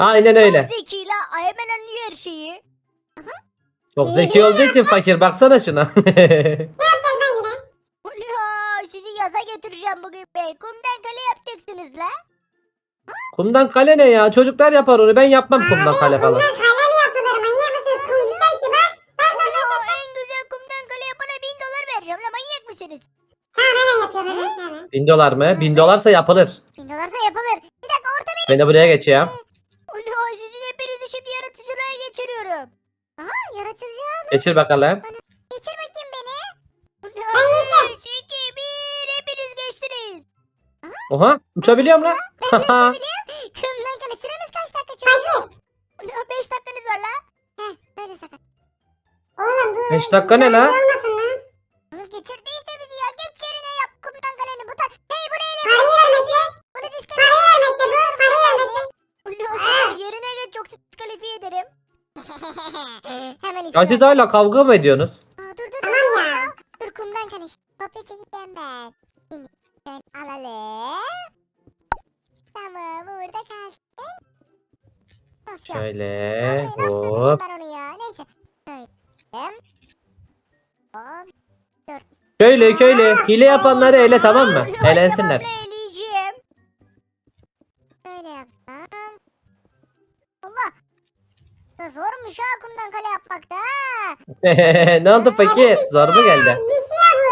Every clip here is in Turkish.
Aynen öyle. Çok zeki la. Hemen anlıyor her şeyi. Çok zeki olduğu için fakir baksana şuna. Ula sizi yaza götüreceğim bugün be. Kumdan kale yapacaksınız la. kumdan kale ne ya? Çocuklar yapar onu. Ben yapmam kumdan kale falan. Bunlar kale mi yapılır manyak mısınız? Kum düşer ki bak. Bak bak bak. Ula en güzel kumdan kale yapana bin dolar vereceğim la manyak mısınız? Tamam hemen yapıyorum hemen hemen. Bin dolar mı? Bin dolarsa yapılır. Bin dolarsa yapılır. Bir dakika orta Ben de buraya geçeyim. Geçir bakalım. geçir bakayım beni. Ben 3, 2, 1 hepiniz geçtiniz. Oha uçabiliyorum lan. Kumdan kale süremiz kaç dakika. Ula 5 dakikanız var la. Heh böyle sakat. Oğlum bu. 5 dakika ne la? Olmasın Ya siz hala kavga mı ediyorsunuz? Aa, dur dur dur. Ya. dur. Kumdan kaleş. Kopya çekeceğim ben. Şimdi şöyle alalım. Tamam burada kalsın. Nasıl yap? Şöyle Ay, Nasıl hop. ben onu ya? Neyse. Şöyle. Hop. Köylü köylü. Hile yapanları ele tamam mı? Elensinler. ne oldu fakir? Zor mu geldi? Düşüyor bu.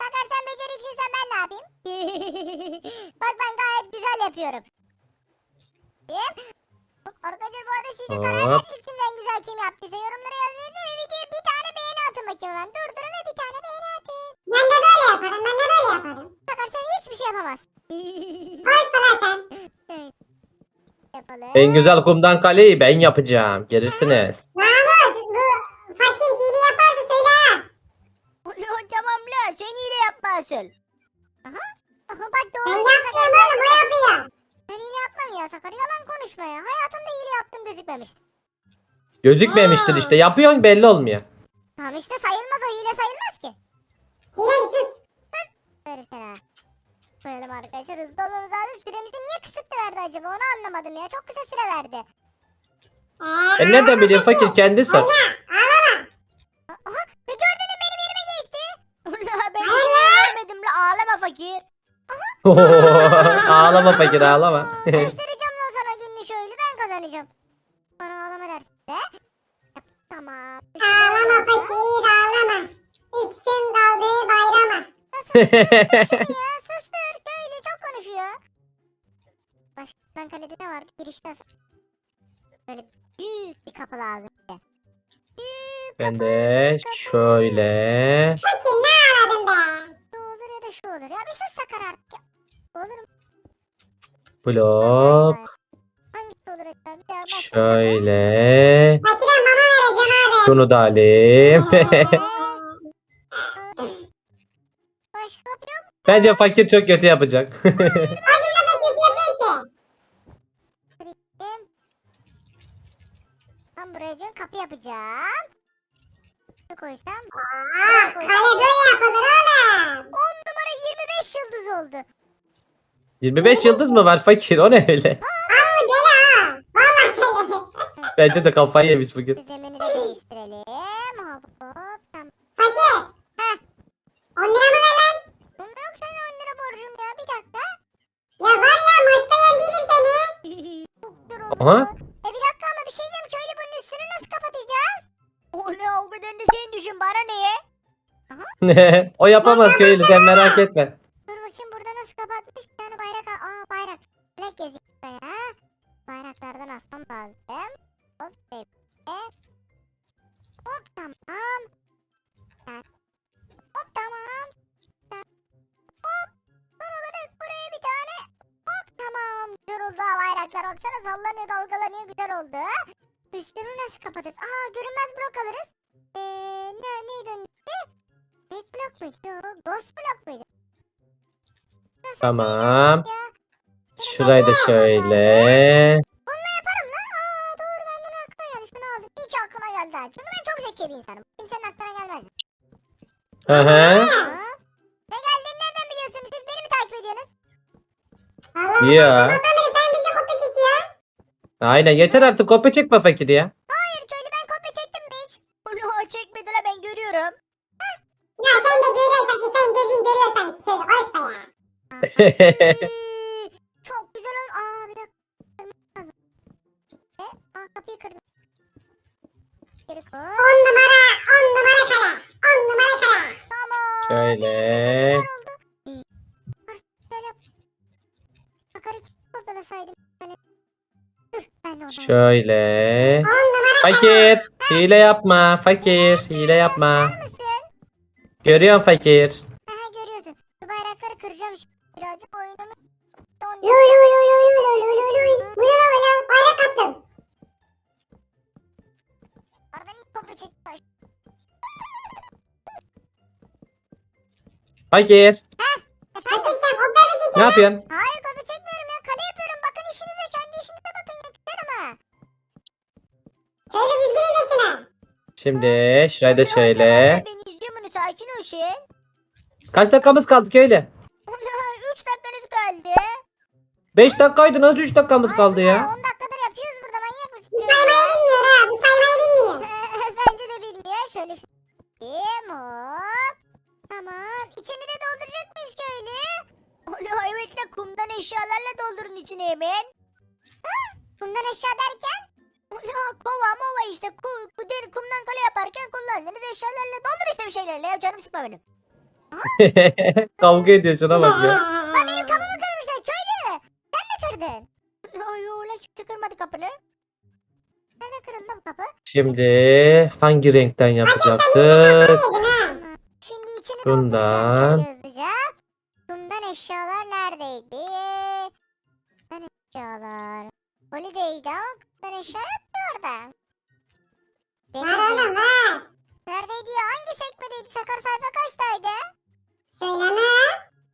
Sakar sen beceriksizsen ben ne yapayım? Bak ben gayet güzel yapıyorum. Diyeyim. Arkadaşlar bu arada siz de karar Hop. vereceksiniz en güzel kim yaptıysa. Yorumlara yazmayı unutmayın. ve videoya bir tane beğeni atın bakayım ben. Durdurun ve bir tane beğeni atın. Ben de böyle yaparım. Ben de böyle yaparım. Sakar sen hiçbir şey yapamaz. Lan sen. Evet. Yapalım. En güzel kumdan kaleyi ben yapacağım. Gelirsiniz. Mahmut bu fakir hile yaparsa söyle ha. Ulan tamam la sen asıl. Aha. Aha bak Ben doğru. yapmıyorum oğlum o yapıyor. Ben hile yapmam ya Sakar yalan konuşma ya. Hayatımda hile yaptım gözükmemişti. Gözükmemiştir işte. Yapıyorsun belli olmuyor. Tamam işte sayılmaz o hile sayılmaz ki. Hile sus. Böyle bir tane. Koyalım arkadaşlar hızlı olmamız lazım. Süremizi niye kısıtlı verdi acaba onu anlamadım ya. Çok kısa süre verdi. Ben nereden biliyorum fakir kendi sor. Oyna. Ağlama fakir ağlama. Göstereceğim lan sana günlük köylü ben kazanacağım. Bana ağlama dersin de. Tamam. Ağlama fakir ağlama. Üç gün kaldı bayrama. Nasıl ya? Sustur köylü çok konuşuyor. Başkan kalede ne vardı? Girişte nasıl? Böyle büyük bir kapı lazım bize. Büyük ben de şöyle. Fakir ne ağladın be? şu olur ya da şu olur. Ya bir sus sakar artık ya. Olur mu? Blok. Hangisi olur acaba? Bir daha başka Şöyle. Fakire mama vereceğim abi. Şunu da alayım. Başka kapı yok? Bence fakir çok kötü yapacak. Acıkla fakir yapıyor ki. Kırıktım. Ben buraya dün kapı yapacağım. Koysam? Aa, kale böyle yapılır oğlum. 10 numara 25 yıldız oldu. 25 yıldız mı var fakir? O ne öyle? Ama deli ha. Valla deli. Bence de kafayı yemiş bugün. Zemini de değiştirelim. Hop hop. Tamam. Fakir. Heh. 10 lira mı ver lan? Bunda yok sana 10 lira borcum ya. Bir dakika. Ya var ya maçta yendiydim seni. Çok dur oldu. Aha. E bir dakika ama bir şey diyeceğim. Köylü bunun üstünü nasıl kapatacağız? O ne o kadar da sen düşün bana neye? o yapamaz köylü sen merak etme. Bayraklar. Baksana sallanıyor dalgalanıyor güzel oldu. Üstünü nasıl kapatırız? Aa görünmez blok alırız. Eee ne, neydi onun ismi? Red blok muydu? Ghost blok muydu? Nasıl Tamam. ya? Şurayı da şöyle. Bununla yaparım lan. Aa doğru ben bunu aklıma geldi. Şunu aldım. Ki aklıma geldi. ha. Çünkü ben çok zeki bir insanım. Kimsenin aklına gelmez. Hı hı. Aa, Ne geldiğini nereden biliyorsunuz? Siz beni mi takip ediyorsunuz? Ya. Sabahtan beri sen bizi kopya çekiyor. Aynen yeter artık kopya çekme fakir ya. Hayır köylü ben kopya çektim hiç? Onu çekmedi la ben görüyorum. Ya sen de görüyorsun sanki. Sen gözün görüyor sanki. Şöyle konuşma ya. Şöyle. Fakir. Hile yapma. Fakir. Hile yapma. Görüyorsun fakir. Aha görüyorsun. Bu bayrakları kıracağım şu birazcık oyunumu. Lol lol lol lol lol lol lol lol. Bu ne lan ya? Bayrak kaptım. Oradan ilk topu çekti. Fakir. Ha? Fakir sen şey Ne yapıyorsun? Hayır. Şimdi şurayı da şöyle. tamam, Ben izliyorum bunu sakin ol Şen. Kaç dakikamız kaldı köylü? Ulan 3 dakikanız kaldı. 5 dakikaydı nasıl 3 dakikamız kaldı ya? 10 dakikadır yapıyoruz burada. Manyak mısın? Bu saymayı bilmiyor ha. Bu saymayı bilmiyor. Bence de bilmiyor. Şöyle şu. Hop. Tamam. İçini de dolduracak mıyız köylü? Evet la kumdan eşyalarla doldurun içine hemen. Bundan eşya derken? Ulan kova mova işte ku, ku deri kumdan kale yaparken kullandığınız eşyalarla doldur işte bir şeylerle ya canım sıkma benim. Kavga ediyor şuna bak ya. Aa, benim kapımı kırmışlar köylü. Sen mi kırdın? Ay ulan kimse kırmadı kapını. Nerede kırıldı bu kapı? Şimdi hangi renkten yapacaktık? Şimdi içini Bundan. dolduracağım şöyle hızlıca. Bundan eşyalar neredeydi? Bundan eşyalar. Holiday'di ama bundan eşya yoktu orada. Var oğlum var. Neredeydi ya? Hangi sekmedeydi? Sakar sayfa kaçtaydı? Söyleme.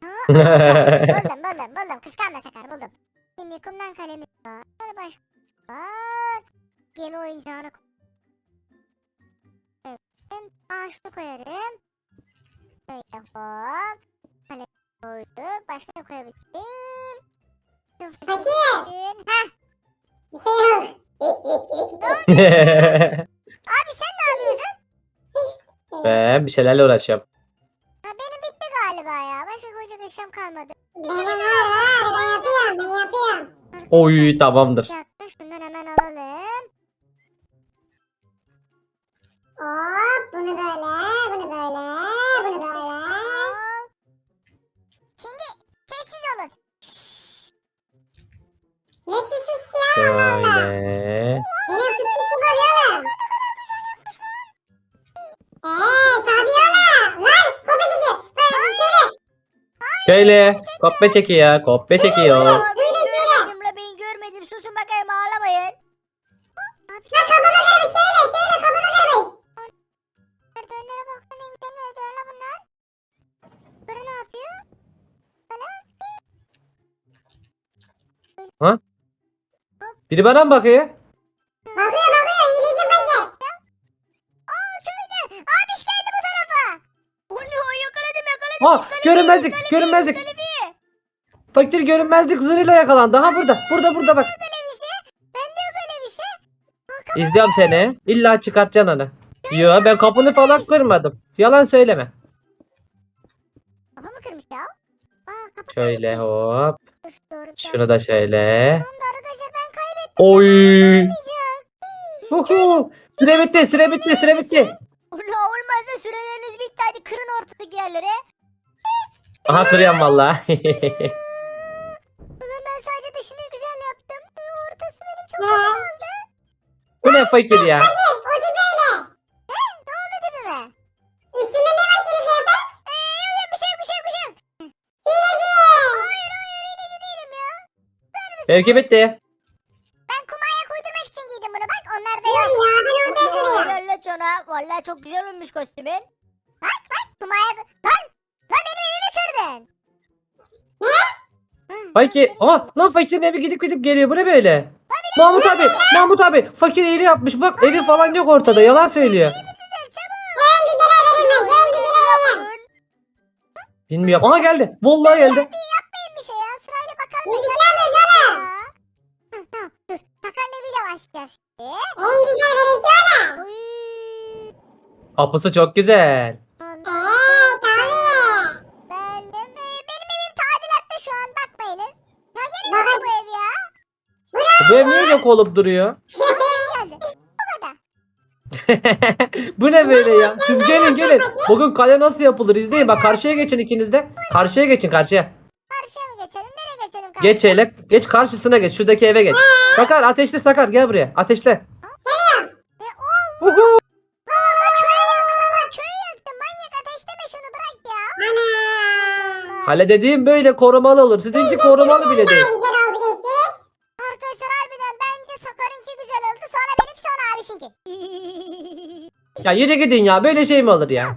Ha, buldum buldum buldum. Kıskanma Sakar buldum. Şimdi kumdan kalemiz var. Başka var. Gemi oyuncağını koyarım. Aa şunu koyarım. Böyle hop. Kalem koyduk. Başka ne koyabilirim? Fakir. Heh. Bir şey yok. Abi sen ne yapıyorsun? ben bir şeylerle uğraşıyorum. Ha, benim bitti galiba ya. Başka koyacak eşyam kalmadı. Benim var var. Ben yapıyorum. Ben yapıyorum. Oy tamamdır. Bir dakika şundan hemen alalım. Hop. Bunu böyle. Söyle. Kopya çekiyor. Kopya çekiyor. Söyle cümle beni görmedim. Ya Ha? Biri bana mı bakıyor? Bakıyor Ha görünmezlik. Görünmezlik. Fakir görünmezlik zırhıyla yakalandı. Ha burada. Burada burada bak. Şey. Şey. İzliyorum seni. İlla çıkartacaksın onu. Yo ben kapını falan kırmadım. Yalan söyleme. kapı mı kırmış ya? Aa kapı Şöyle kırmış. hop. Şunu da şöyle. Oy. Huhu. Süre bitti, süre bitti, süre bitti. Ulan olmaz da süreleriniz bitti hadi kırın ortadaki yerlere. Aha kırıyorum valla. Ulan ben sadece dışını güzel yaptım. Ortası benim çok Ne? güzel oldu. Bu ne fakir ya? O tip öyle. Ne oldu dibime? Üstünde ne var senin kıyafet? Eee bir şey yok bir şey yok bir şey yok. Hileci. Hayır hayır hileci değilim ya. Mısın? Benimki bitti. Ben kumaya uydurmak için giydim bunu bak onlar da Dur yok. ya ben orada kırıyorum. Helal sana. Valla çok güzel olmuş kostümün. Kumaya... Lan! Lan benim verin. Fakir. Aa lan fakirin evi gidip gidip geliyor. Bu ne böyle? Mahmut abi. Mahmut abi. Fakir eğri yapmış. Bak evi falan yok ortada. Yalan söylüyor. Bilmiyorum. Aha geldi. Vallahi geldi. Yapmayın bir şey ya. Sırayla bakalım. da gelmez şey ya. Hı, Tamam dur. Çok güzel. Benim niye yok olup duruyor? Bu ne böyle ya? Siz gelin gelin. Bugün kale nasıl yapılır izleyin. Bak karşıya geçin ikiniz de. Karşıya geçin karşıya. Karşıya mı geçelim? Nereye geçelim karşıya? Geç hele. Geç karşısına geç. Şuradaki eve geç. Sakar ateşle Sakar gel buraya. Ateşle. Uhu. Hale dediğim böyle korumalı olur. Sizinki korumalı bile değil. Ya yürü gidin ya böyle şey mi olur ya?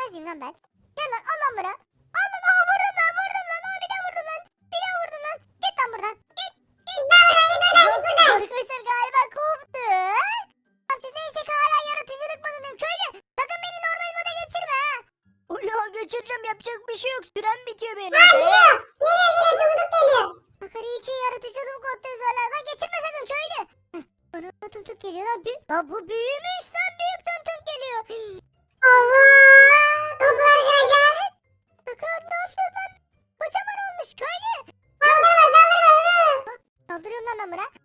Nasıl lan ben? Gel lan al lan bunu. Al lan aha vurdum lan vurdum lan. Aa, bir daha vurdum lan. Bir daha vurdum lan. Git lan buradan. Git. Git. Ben buradan git buradan git. Arkadaşlar galiba koptuk. Yapacağız neyse ki hala yaratıcılık modundayım. Köylü sakın beni normal moda geçirme ha. Ulan geçireceğim yapacak bir şey yok. Sürem bitiyor benim. Lan geliyor. Geliyor geliyor durduk geliyor. Bakar iyi ki yaratıcılık moddayız hala. Lan geçirme sakın köylü. Bana tüm tüm geliyor lan. Lan bu büyümüş lan büyük tüm tüm geliyor. Allah. நம்புறேன்.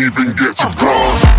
even get to run.